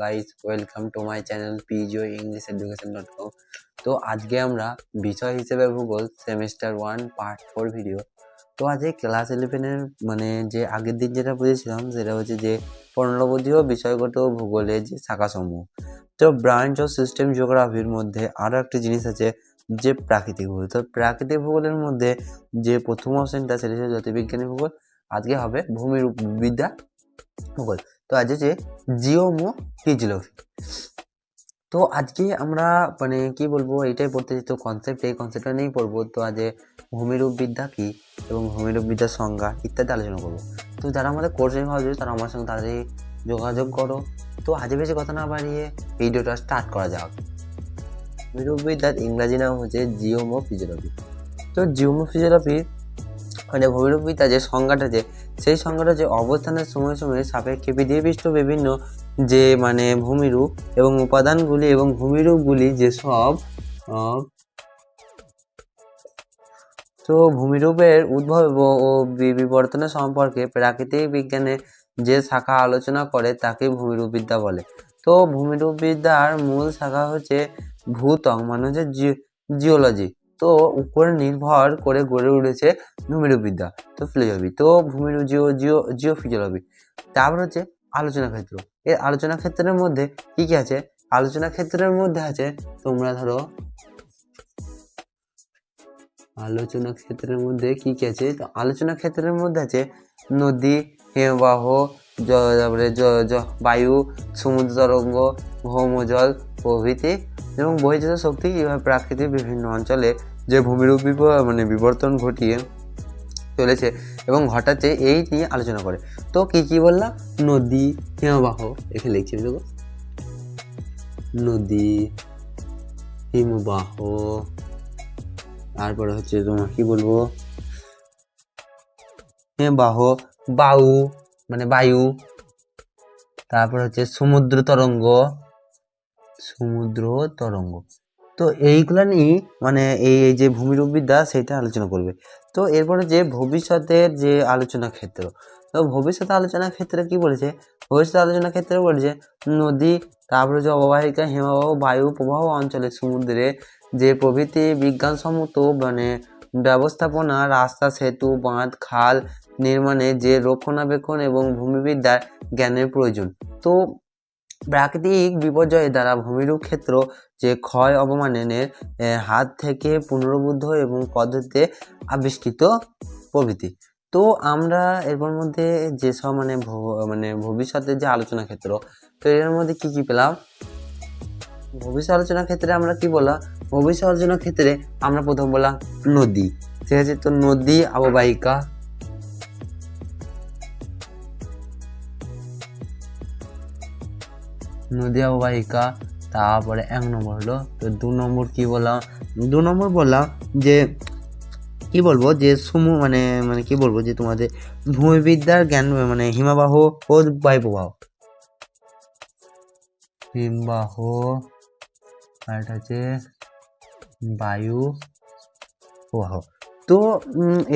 Guys welcome to my channel পিজিও English education dot com তো আজকে আমরা বিষয় হিসেবে ভূগোল semester one part four video তো আজকে ক্লাস ইলেভেনের মানে যে আগের দিন যেটা বুঝেছিলাম, সেটা হচ্ছে যে পনেরোবধীয় বিষয়গত ভূগোলের যে শাখাসমূহ, তো ব্রাঞ্চ ও সিস্টেম জিওগ্রাফির মধ্যে আরও একটা জিনিস আছে যে প্রাকৃতিক ভূগোল। তো প্রাকৃতিক ভূগোলের মধ্যে যে প্রথম অপশনটা সেটা হচ্ছে জ্যোতির্বিজ্ঞানী ভূগোল। আজকে হবে ভূমির বিদ্যা ভূগোল। তো আজ হচ্ছে জিওমো ফিজিওলজি তো আজকে আমরা মানে কি বলব এটাই পড়তে তো কনসেপ্ট এই কনসেপ্টটা নিয়েই পড়ব। তো আজ ভূমিরূপ বিদ্যা কী এবং ভূমিরূপ বিদ্যার সংজ্ঞা ইত্যাদি আলোচনা করব। তো যারা আমাদের কোর্সে ভাবছে, তারা আমার সঙ্গে তাড়াতাড়ি যোগাযোগ করো। তো আজে বেশি কথা না বাড়িয়ে ভিডিওটা স্টার্ট করা যাক। ভূমিরূপ বিদ্যার ইংরাজি নাম হচ্ছে জিওমো ফিজিওলজি তো জিওমো ফিজিওলজি মানে ভূমিরূপ বিদ্যা যে সংজ্ঞাটা যে সেই সংজ্ঞাটা যে অবস্থানের সময় সময়ে সাপেক্ষে পৃথিবীপৃষ্ঠ বিভিন্ন যে মানে ভূমিরূপ এবং উপাদানগুলি এবং ভূমিরূপগুলি যেসব তো ভূমিরূপের উদ্ভব ও- বিবর্তনের সম্পর্কে প্রাকৃতিক বিজ্ঞানে যে শাখা আলোচনা করে তাকে ভূমিরূপ বিদ্যা বলে। তো ভূমিরূপ বিদ্যার মূল শাখা হচ্ছে ভূতং মানে হচ্ছে জিওলজি। তো উপরে নির্ভর করে গড়ে উঠেছে ভূমিরূপ বিদ্যা তো ফিলোজফি তো ভূমিরূপ জিও জিও জিও ফিজিওলজি তারপর হচ্ছে আলোচনা ক্ষেত্র। এর আলোচনা ক্ষেত্রের মধ্যে কি কি আছে? আলোচনা ক্ষেত্রের মধ্যে আছে তোমরা ধরো, আলোচনা ক্ষেত্রের মধ্যে কি কি আছে? তো আলোচনা ক্ষেত্রের মধ্যে আছে নদী, হিমবাহ তারপরে বায়ু, সমুদ্র তরঙ্গ, ভৌমজল প্রভৃতি এবং বহির্জাত শক্তি, এভাবে প্রাকৃতিক বিভিন্ন অঞ্চলে যে ভূমিরূপ মানে বিবর্তন ঘটিয়ে চলেছে এবং ঘটাচ্ছে এই নিয়ে আলোচনা করে। তো কি কি বললাম? নদী, হিমবাহ, এখানে লিখছি দেখো নদী, হিমবাহ, তারপরে হচ্ছে তোমার কি বলব? হিমবাহ, বায়ু মানে বায়ু। তারপর হচ্ছে সমুদ্র তরঙ্গ সমুদ্র তরঙ্গ। তো এইগুলা নিয়ে মানে এই এই যে ভূমিরূপ বিদ্যা সেটা আলোচনা করবে। তো এরপরে যে ভবিষ্যতের যে আলোচনা ক্ষেত্র, তো ভবিষ্যৎ আলোচনা ক্ষেত্রে কি বলেছে? ভবিষ্যৎ আলোচনা ক্ষেত্রে বলেছে, নদী, তারপরে যে অববাহিকা, হিমবাহ, বায়ু, প্রবাহ অঞ্চলে সমুদ্রে যে প্রভৃতি বিজ্ঞানসম্মত মানে ব্যবস্থাপনা, রাস্তা, সেতু, বাঁধ, খাল নির্মাণে যে রক্ষণাবেক্ষণ এবং ভূমিবিদ্যার জ্ঞানের প্রয়োজন। তো প্রাকৃতিক বিপর্যয় দ্বারা ভূমিরূপ ক্ষেত্র যে ক্ষয় অবমাননের হাত থেকে পুনরুদ্ধ এবং পদ্ধতিতে আবিষ্কৃত প্রভৃতি। তো আমরা এরপর মধ্যে যেসব মানে মানে ভবিষ্যতের যে আলোচনা ক্ষেত্র, তো এর মধ্যে কি কি পেলাম? ভবিষ্যৎ আলোচনার ক্ষেত্রে আমরা কি বললাম? ভবিষ্যৎ আলোচনার ক্ষেত্রে আমরা প্রথম বললাম নদী। ঠিক আছে? তো নদী অববাহিকা নদী অববাহিকা তারপরে এক নম্বর হলো, তো দু নম্বর কি বললাম? দু নম্বর বললাম যে, কি বলব যে সমু মানে মানে কি বলব যে তোমাদের ভূমিবিদ্যার জ্ঞান মানে হিমবাহ ও বায়ুপ্রবাহ। হিমবাহ, আর এটা হচ্ছে বায়ু প্রবাহ তো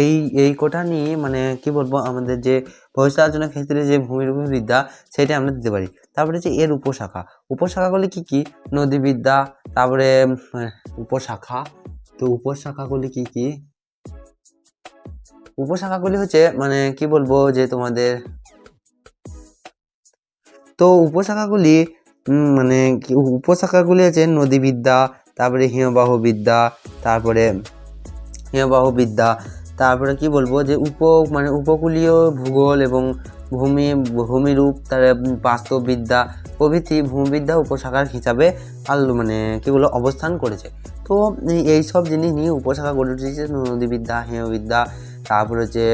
এই এই কোটা নিয়ে মানে কি বলব, আমাদের যে ভবিষ্যৎ আলোচনার ক্ষেত্রে যে ভূমিরূপ বিদ্যা সেটা আমরা দিতে পারি। তারপরে হচ্ছে এর উপশাখা। উপশাখাগুলি কি কি? নদীবিদ্যা, তারপরে উপশাখা। তো উপশাখাগুলি কি কি? উপশাখাগুলি হচ্ছে মানে কি বলব, যে তোমাদের তো উপশাখাগুলি মানে উপশাখাগুলি আছে নদীবিদ্যা, তারপরে হিমবাহ বিদ্যা তারপরে হিমবাহ বিদ্যা। তারপরে কি বলব যে উপ মানে উপকূলীয় ভূগোল এবং ভূমি ভূমিরূপ তার বাস্তববিদ্যা প্রভৃতি ভূমিবিদ্যা উপশাখার হিসাবে আল মানে কি বলব অবস্থান করেছে। তো এই- সব জিনিস নিয়ে উপশাখা গড়ে উঠেছে নদীবিদ্যা হিমবিদ্যা তারপরে হচ্ছে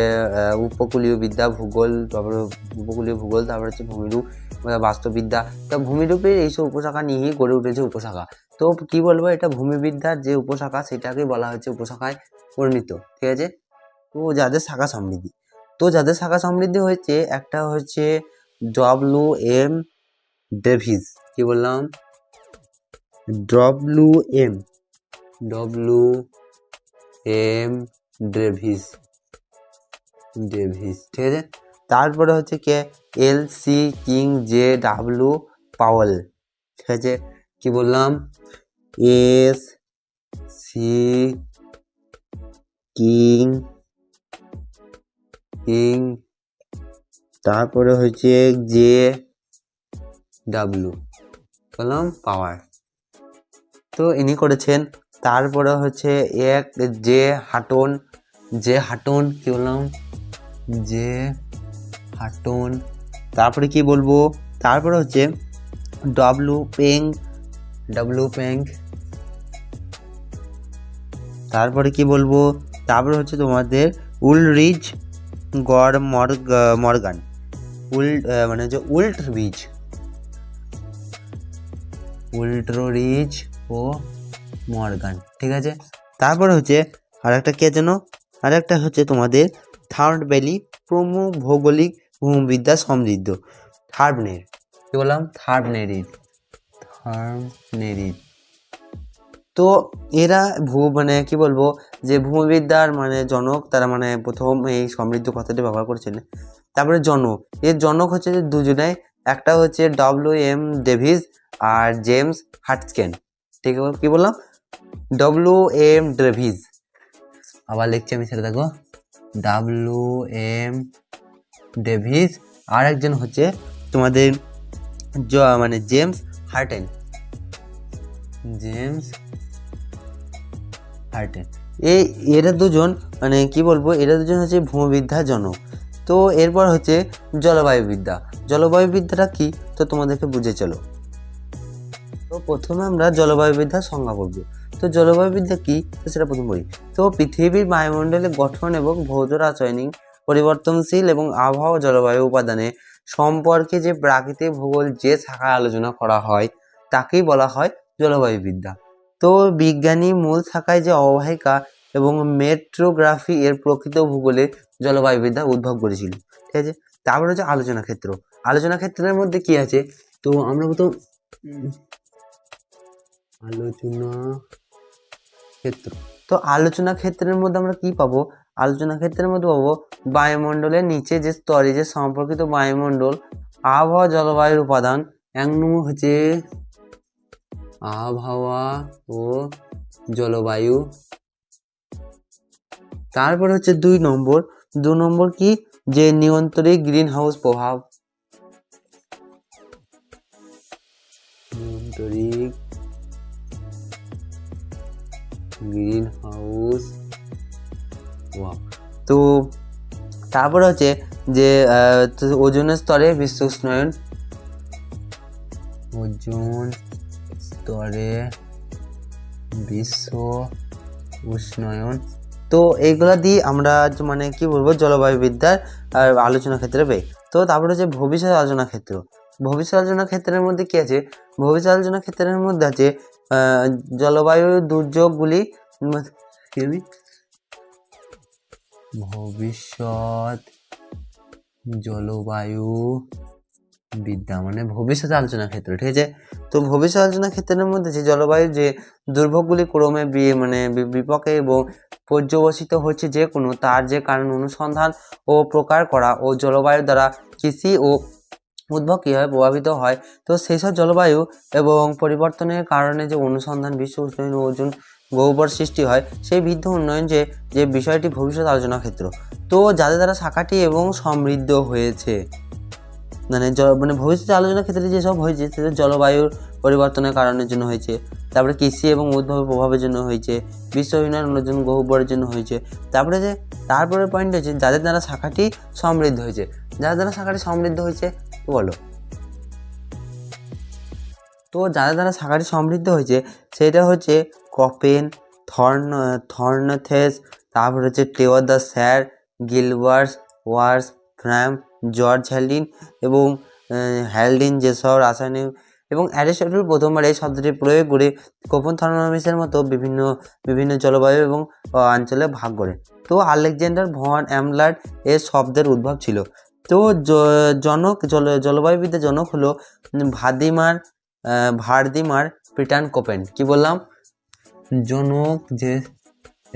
উপকূলীয় বিদ্যা ভূগোল তারপরে উপকূলীয় ভূগোল তারপরে হচ্ছে ভূমিরূপ আহ, বাস্তুবিদ্যা তো ভূমিরূপের এইসব উপশাখা নিয়েই গড়ে উঠেছে উপশাখা। তো কি বলব, এটা ভূমিবিদ্যার যে উপশাখা সেটাকে বলা হচ্ছে উপশাখায় পরিণত, ঠিক আছে? তো যাদের শাখা সমৃদ্ধি, তো যাদের শাখা সমৃদ্ধি হয়েছে, একটা হচ্ছে ডব্লু এম ডেভিস, কি বললাম? W M W M Davis Davis, ঠিক আছে? তারপরে হচ্ছে কে? L C King J W Powell, ঠিক আছে? কি বললাম? এস, সি, কিং কিং, তারপরে হচ্ছে জে ডাব্লু বললাম পাওয়ার। তো ইনি করেছেন। তারপরে হচ্ছে এক, জে হাটন। জে হাটন, কি বললাম? J Hutton. তারপরে কি বলব? তারপরে হচ্ছে ডাব্লু পেং ডাব্লু পেং তারপরে কি বলব? তারপরে হচ্ছে তোমাদের উলরিজ গড় মর্গ মর্গান উল্ট মানে যে উল্ট রিজ উল্ট্রো রিজ ও মর্গান ঠিক আছে? তারপরে হচ্ছে আরেকটা কে যেন আরেকটা হচ্ছে তোমাদের থার্ড ভ্যালি প্রমো ভৌগোলিক ভূমিবিদ্যা সমৃদ্ধ থার্বনের কি বললাম? থার্বনেরির থার্বনেরির তো এরা ভূ মানে কি বলব, যে ভূমিবিদ্যার মানে জনক, তারা মানে প্রথম এই সমৃদ্ধ কথাটি ব্যবহার করেছিলেন তারপরে জনক। এর জনক হচ্ছে যে দুজনেই একটা হচ্ছে ডব্লিউ এম ডেভিস আর জেমস হাটস্কেন ঠিক আছে, কি বললাম? ডব্লিউ এম ডেভিস আবার লিখছি আমি সেটা, দেখো। ডাব্লিউ এম ডেভিস আর একজন হচ্ছে তোমাদের মানে জেমস হার্টেন। James hearten. এই, এরা দুজন মানে কি বলব, এরা দুজন হচ্ছে ভূমিবিদ্যার জনক তো এরপর হচ্ছে জলবায়ুবিদ্যা। জলবায়ুবিদ্যাটা কি? তো তোমাদেরকে বুঝে চলো। তো প্রথমে আমরা জলবায়ুবিদ্যার সংজ্ঞা করব তো জলবায়ুবিদ্যা কি? তো সেটা প্রথম বলি তো পৃথিবীর বায়ুমণ্ডলের গঠন এবং ভৌত রাসায়নিক পরিবর্তনশীল এবং আবহাওয়া জলবায়ু উপাদানে সম্পর্কে যে প্রাকৃতিক ভূগোল যে শাখায় আলোচনা করা হয়, তাকেই বলা হয় জলবায়ুবিদ্যা। তো বিজ্ঞানী মূল শাখায় যে অববাহিকা এবং মেট্রোগ্রাফি এর প্রকৃত ভূগোলে জলবায়ুবিদ্যা উদ্ভব করেছিল, ঠিক আছে? তারপরে হচ্ছে আলোচনা ক্ষেত্র। আলোচনা ক্ষেত্রের মধ্যে কি আছে? তো আমরা প্রথম আলোচনা ক্ষেত্র। তো আলোচনা ক্ষেত্রের মধ্যে আমরা কি পাবো? আলোচনা ক্ষেত্রের মধ্যে পাবো বায়ুমণ্ডলের নিচে যে স্তরে যে সম্পর্কিত বায়ুমণ্ডল, আবহাওয়া জলবায়ুর উপাদান, এক নম্বর হচ্ছে আবহাওয়া ও জলবায়ু। তারপর হচ্ছে দুই নম্বর, দু নম্বর কি? যে নিয়ন্ত্রণিক গ্রিন হাউস প্রভাব। গ্রিন হাউস তো তারপর হচ্ছে যে ওজনের স্তরে বিশ্ব উষ্ণায়ন ওজন স্তরে বিশ্ব উষ্ণায়ন। তো এইগুলা দিয়ে আমরা মানে কি বলব জলবায়ুবিদ্যার আর আলোচনা ক্ষেত্রে পাই। তো তারপরে হচ্ছে ভবিষ্যৎ আলোচনা ক্ষেত্র। ভবিষ্যৎ আলোচনা ক্ষেত্রের মধ্যে কি আছে? ভবিষ্যৎ আলোচনা ক্ষেত্রের মধ্যে আছে জলবায়ু দুর্যোগগুলি? ভবিষ্যৎ, জলবায়ু, বিদ্যা মানে ভবিষ্যৎ আলোচনা ক্ষেত্রে, ঠিক আছে? তো ভবিষ্যৎ আলোচনা ক্ষেত্রের মধ্যে যে জলবায়ু, যে দুর্ভোগগুলি ক্রমে বিয়ে মানে বিপক্ষে বিপকে এবং পর্যবসিত হচ্ছে যে কোনো, তার যে কারণ অনুসন্ধান ও প্রকার করা ও জলবায়ু দ্বারা কৃষি ও উদ্ভব কীভাবে প্রভাবিত হয়? তো সেই সব জলবায়ু এবং পরিবর্তনের কারণে যে অনুসন্ধান, বিশ্ব উষ্ণায়ন ও ওজন গহ্বর সৃষ্টি হয়, সেই বৃদ্ধ উন্নয়ন যে যে বিষয়টি ভবিষ্যৎ আলোচনা ক্ষেত্র। তো যাদের দ্বারা শাখাটি এবং সমৃদ্ধ হয়েছে মানে মানে ভবিষ্যৎ আলোচনা ক্ষেত্রে যেসব হয়েছে, সেটা জলবায়ুর পরিবর্তনের কারণের জন্য হয়েছে, তারপরে কৃষি এবং উদ্ভাবের প্রভাবের জন্য হয়েছে, বিশ্ব উন্নয়ন অন্যজন গহ্বরের জন্য হয়েছে, তারপরে যে, তারপরে পয়েন্ট হচ্ছে যাদের দ্বারা শাখাটি সমৃদ্ধ হয়েছে। যাদের দ্বারা শাখাটি সমৃদ্ধ হয়েছে বলো? তো যাদের দ্বারা শাখাটি সমৃদ্ধ হয়েছে, সেটা হচ্ছে কপেন, থর্ন, থর্নথেস, তারপর হচ্ছে টেওয়ার দ্য স্যার গিলবার্স ওয়ার্স, ফ্র্যাম, জর্জ হ্যালডিন এবং হ্যালডিন যেসব রাসায়নিক এবং অ্যারিস্টটল প্রথমবার এই শব্দটি প্রয়োগ করে কোপন থার্মোমিসের মতো বিভিন্ন বিভিন্ন জলবায়ু এবং অঞ্চলে ভাগ করে। তো আলেকজান্ডার ভন অ্যামলার এর শব্দের উদ্ভব ছিল। তো জনক, জল জলবায়ুবিদ্যার জনক হলো ভাদিমার ভার্দিমার পিটান কোপেন। কি বললাম? জনক যে,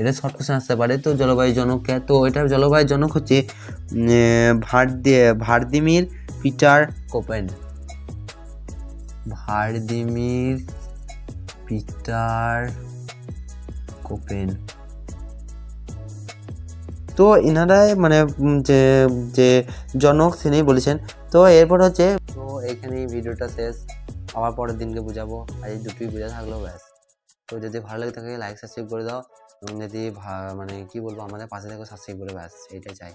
এটা শর্ট কোশ্চেন আসতে পারে। তো জলবায়ু জনককে তো এটা জলবায়ু জনক হচ্ছে Verdi, Wladimir Peter Koppen. Wladimir Peter Koppen. তো এনারাই মানে যে যে জনক তিনি বলেছেন। তো এরপর হচ্ছে, তো এখানেই ভিডিওটা শেষ। আবার পরের দিনকে বুঝাবো। আর এই দুটোই বোঝা থাকল ব্যাস। তো যদি ভালো লাগে থাকে লাইক সাবস্ক্রাইব করে দাও। এবং যদি মানে কি বলব, আমাদের পাশে থেকে সাবস্ক্রাইব করে ব্যাস। এইটাই চাই।